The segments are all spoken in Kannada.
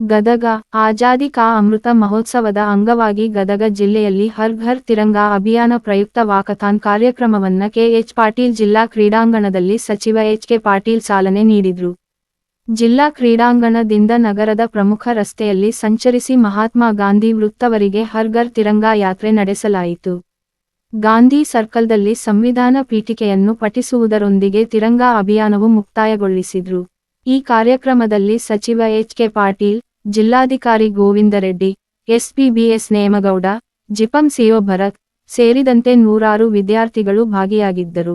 ಗದಗ, ಆಜಾದಿ ಕಾ ಅಮೃತ ಮಹೋತ್ಸವದ ಅಂಗವಾಗಿ ಗದಗ ಜಿಲ್ಲೆಯಲ್ಲಿ ಹರ್ ಘರ್ ತಿರಂಗಾ ಅಭಿಯಾನ ಪ್ರಯುಕ್ತ ವಾಕಥಾನ್ ಕಾರ್ಯಕ್ರಮವನ್ನ ಕೆಎಚ್ ಪಾಟೀಲ್ ಜಿಲ್ಲಾ ಕ್ರೀಡಾಂಗಣದಲ್ಲಿ ಸಚಿವ ಎಚ್ ಕೆ ಪಾಟೀಲ್ ಚಾಲನೆ ನೀಡಿದ್ರು. ಜಿಲ್ಲಾ ಕ್ರೀಡಾಂಗಣದಿಂದ ನಗರದ ಪ್ರಮುಖ ರಸ್ತೆಯಲ್ಲಿ ಸಂಚರಿಸಿ ಮಹಾತ್ಮ ಗಾಂಧಿ ವೃತ್ತವರಿಗೆ ಹರ್ ಘರ್ ತಿರಂಗಾ ಯಾತ್ರೆ ನಡೆಸಲಾಯಿತು. ಗಾಂಧಿ ಸರ್ಕಲ್ದಲ್ಲಿ ಸಂವಿಧಾನ ಪೀಠಿಕೆಯನ್ನು ಪಠಿಸುವುದರೊಂದಿಗೆ ತಿರಂಗ ಅಭಿಯಾನವು ಮುಕ್ತಾಯಗೊಳಿಸಿದ್ರು. ಈ ಕಾರ್ಯಕ್ರಮದಲ್ಲಿ ಸಚಿವ ಎಚ್ ಕೆ ಪಾಟೀಲ್ ಜಿಲ್ಲಾಧಿಕಾರಿ ಗೋವಿಂದರೆಡ್ಡಿ ಎಸ್ಪಿಬಿಎಸ್ ನೇಮಗೌಡ ಜಿಪಂ ಸಿಒ ಭರತ್ ಸೇರಿದಂತೆ ನೂರಾರು ವಿದ್ಯಾರ್ಥಿಗಳು ಭಾಗಿಯಾಗಿದ್ದರು.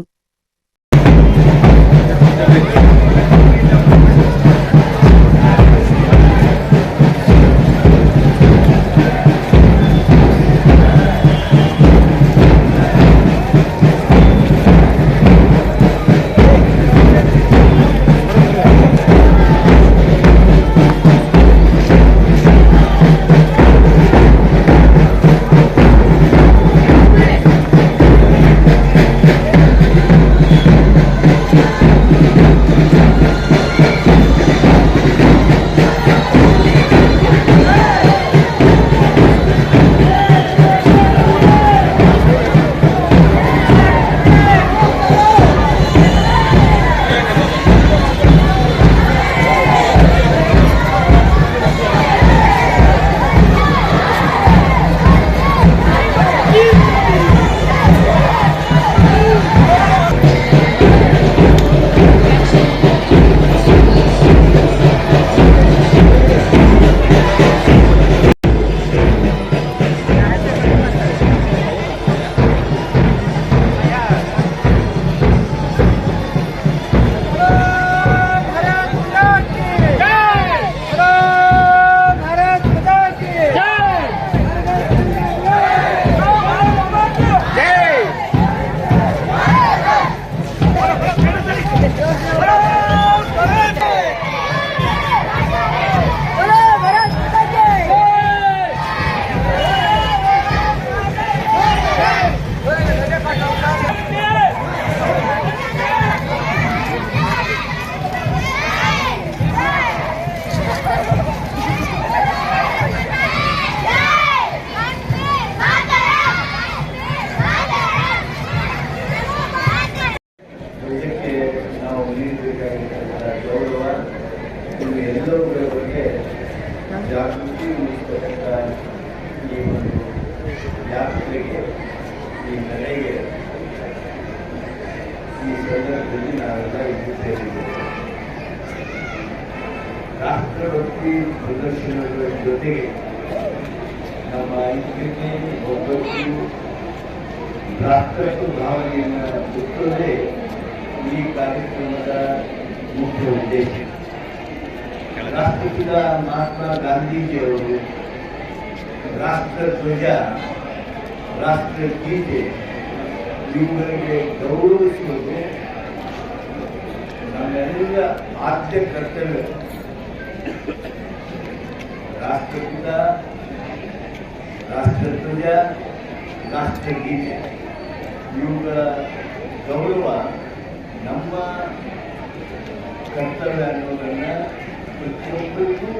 ನೀಡಬೇಕಾಗಿರ್ತಕ್ಕಂಥ ಗೌರವ ಇದು ಎಲ್ಲವುಗಳ ಬಗ್ಗೆ ಜಾಗೃತಿ ಮೂಡಿಸ್ತಕ್ಕಂಥ ಈ ಒಂದು ಯಾತ್ರೆಗೆ ಈ ನಡೆಗೆ ಈ ಸಂದರ್ಭದಲ್ಲಿ ನಾವೆಲ್ಲ ಇಲ್ಲಿ ಸೇರಿದ್ದೇವೆ ರಾಷ್ಟ್ರಭಕ್ತಿ ಪ್ರದರ್ಶನಗಳ ಜೊತೆಗೆ ನಮ್ಮ ಐಕ್ಯತೆ ಒಗ್ಗಟ್ಟು ರಾಷ್ಟ್ರತ್ವ ಭಾವನೆಯನ್ನು ಹುಟ್ಟುವುದೇ ಈ ಕಾರ್ಯಕ್ರಮದ ಮುಖ್ಯ ಉದ್ದೇಶ ರಾಷ್ಟ್ರಪಿತ ಮಹಾತ್ಮ ಗಾಂಧೀಜಿಯವರು ರಾಷ್ಟ್ರ ಧ್ವಜ ರಾಷ್ಟ್ರಗೀತೆ ಇವುಗಳಿಗೆ ಗೌರವಿಸುವುದು ನಮ್ಮೆಲ್ಲ ಆದ್ಯ ಕರ್ತವ್ಯ ರಾಷ್ಟ್ರಪಿತ ರಾಷ್ಟ್ರಧ್ವಜ ರಾಷ್ಟ್ರಗೀತೆ ಇವುಗಳ ಗೌರವ ನಮ್ಮ ಕರ್ತವ್ಯ ಅನ್ನೋದನ್ನು ಪ್ರತಿಯೊಬ್ಬರಿಗೂ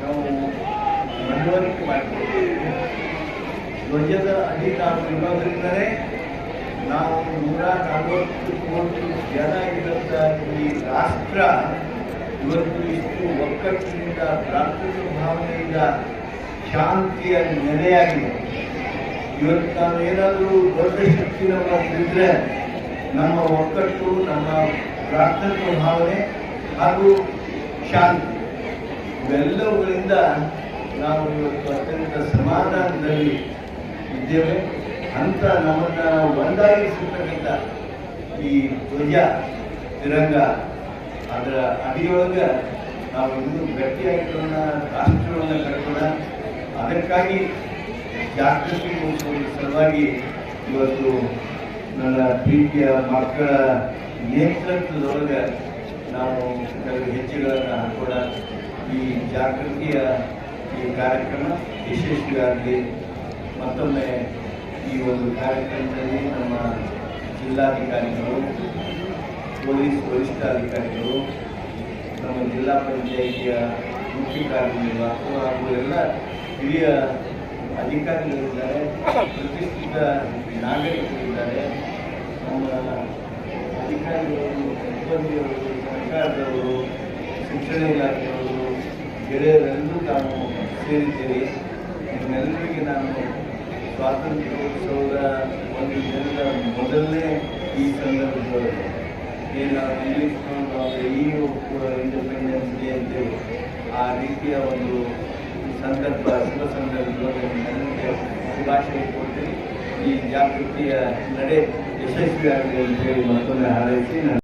ನಾವು ಮನವರಿಕೆ ಮಾಡಿಕೊಡ್ತೀವಿ ಧ್ವಜದ ಅಧಿಕಾರ ಇರೋದ್ರಿಂದಲೇ ನಾವು ನೂರ ನಲವತ್ತು ಕೋಟಿ ಜನ ಇರುವಂಥ ಈ ರಾಷ್ಟ್ರ ಇವತ್ತು ಇಷ್ಟು ಒಕ್ಕಟ್ಟಿನಿಂದ ಪ್ರಾರ್ಥಿಕ ಭಾವನೆಯಿಂದ ಶಾಂತಿಯ ನೆಲೆಯಾಗಿದೆ. ಇವತ್ತು ನಾನು ಏನಾದರೂ ದೊಡ್ಡ ಶಕ್ತಿ ನಮ್ಮ ನಮ್ಮ ಒಗ್ಗಟ್ಟು ನಮ್ಮ ಪ್ರಾರ್ಥನೆ ಭಾವನೆ ಹಾಗೂ ಶಾಂತಿ. ಇವೆಲ್ಲವುಗಳಿಂದ ನಾವು ಇವತ್ತು ಅತ್ಯಂತ ಸಮಾಧಾನದಲ್ಲಿ ಇದ್ದೇವೆ. ಅಂತ ನಮ್ಮನ್ನು ಒಂದಾಗಿಸಿರ್ತಕ್ಕಂಥ ಈ ಧ್ವಜ, ತಿರಂಗ, ಅದರ ಅಡಿಯೊಳಗೆ ನಾವು ಇನ್ನೂ ಗಟ್ಟಿಯಾಗಿರೋಣ ರಾಷ್ಟ್ರವನ್ನು ಕಟ್ಟೋಣ ಅದಕ್ಕಾಗಿ ಜಾಗೃತಿ ಸಲುವಾಗಿ ಇವತ್ತು ನನ್ನ ಪ್ರೀತಿಯ ಮಕ್ಕಳ ನೇತೃತ್ವದೊಳಗೆ ನಾವು ಕೆಲವು ಹೆಜ್ಜೆಗಳನ್ನು ಹಾಕೋಣ ಈ ಜಾಗೃತಿಯ ಈ ಕಾರ್ಯಕ್ರಮ ಯಶಸ್ವಿಯಾಗಲಿ ಮತ್ತೊಮ್ಮೆ ಈ ಒಂದು ಕಾರ್ಯಕ್ರಮದಲ್ಲಿ ನಮ್ಮ ಜಿಲ್ಲಾಧಿಕಾರಿಗಳು, ಪೊಲೀಸ್ ವರಿಷ್ಠಾಧಿಕಾರಿಗಳು, ನಮ್ಮ ಜಿಲ್ಲಾ ಪಂಚಾಯಿತಿಯ ಮುಖ್ಯ ಕಾರ್ಯನಿರ್ವಾಹಕರು ಹಾಗೂ ಎಲ್ಲ ಹಿರಿಯ ಅಧಿಕಾರಿಗಳಿದ್ದಾರೆ, ಪ್ರತಿಷ್ಠಿತ ನಾಗರಿಕರಿದ್ದಾರೆ, ನಮ್ಮ ಅಧಿಕಾರಿಗಳು, ಸಿಬ್ಬಂದಿಯವರು, ಸರ್ಕಾರದವರು, ಶಿಕ್ಷಣ ಇಲಾಖೆಯವರು, ಗೆಳೆಯರೆಲ್ಲರೂ ನಾನು ಸೇರಿದ್ದೀರಿ. ನಿಮ್ಮೆಲ್ಲರಿಗೆ ನಾನು ಸ್ವಾತಂತ್ರ್ಯೋತ್ಸವದ ಒಂದು ದಿನದ ಮೊದಲನೇ ಈ ಸಂದರ್ಭದಲ್ಲಿ ಏನು ಇಂಗ್ಲೀಷ್ ಈ ಇಂಡಿಪೆಂಡೆನ್ಸ್ ಡೇ ಅಂತೇಳಿ, ಆ ರೀತಿಯ ಒಂದು ಸಂದರ್ಭ ಶುಭ ಸಂದರ್ಭದಲ್ಲಿ ಶುಭಾಶಯ ಕೊಡ್ತೀನಿ ಈ ಜಾಗೃತಿಯ ನಡೆ ಯಶಸ್ವಿಯಾಗಲಿ ಅಂತೇಳಿ ಮತ್ತೊಮ್ಮೆ ಹಾರೈಸಿ.